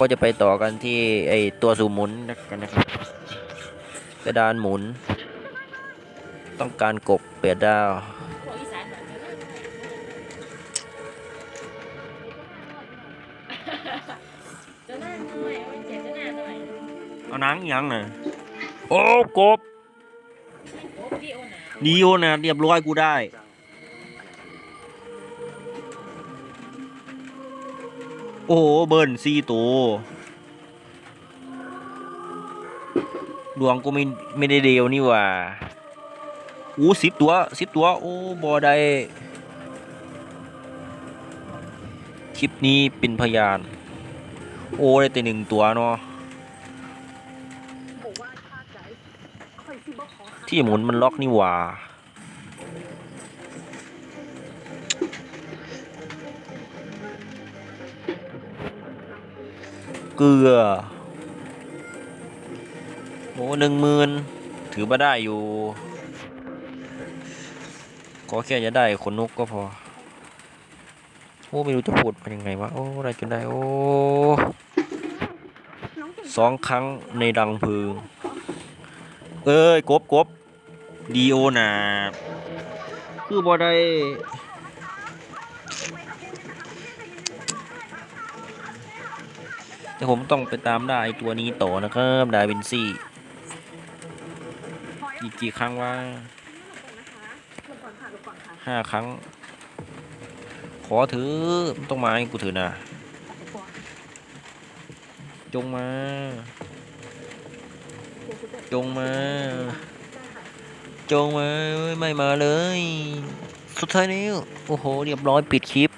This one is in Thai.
ก็จะไปต่อกันที่ไอตัวสูบหมุนกันนะครับกระดานหมุน ต้องการกบเปียดดาวหัวอีสานแบบนี้จะหน้าหน่อยเอาไว้เจ็บจะหน้าหน่อยเอานังยังน่ะโอ้กบโอ้พี่โอหนาดีโอนะเรียบร้อยกูได้ โอ้โห เบิร์นซีตัวดวงกูไม่ไม่ได้เดียวนี่หว่าอู้สิบตัวสิบตัว โอ้บอได้ คลิปนี้เป็นพยาน โอ้ได้แต่หนึ่งตัวเนาะที่หมุนมันล็อกนี่หว่า เกลือโอ้หนึ่งหมื่นถือมาได้อยู่ขอแค่จะได้ขนนกก็พอ โอ้ไม่รู้จะพูดมันยังไงวะ โอ้ได้จนได้ โอ้สองครั้งในดังพึง เอ้ย กบกบดีโอนา คือบ่ได้ เดี๋ยวผมต้องไปตามได้ไอตัวนี้ต่อนะครับดาวินซี่อีกกี่ครั้งว่าห้าครั้ง ขอถือต้องมาให้กูถือนะจงมา จงมา จงมา ไม่มาเลย สุดท้ายนี้ โอ้โห เรียบร้อยปิดคลิป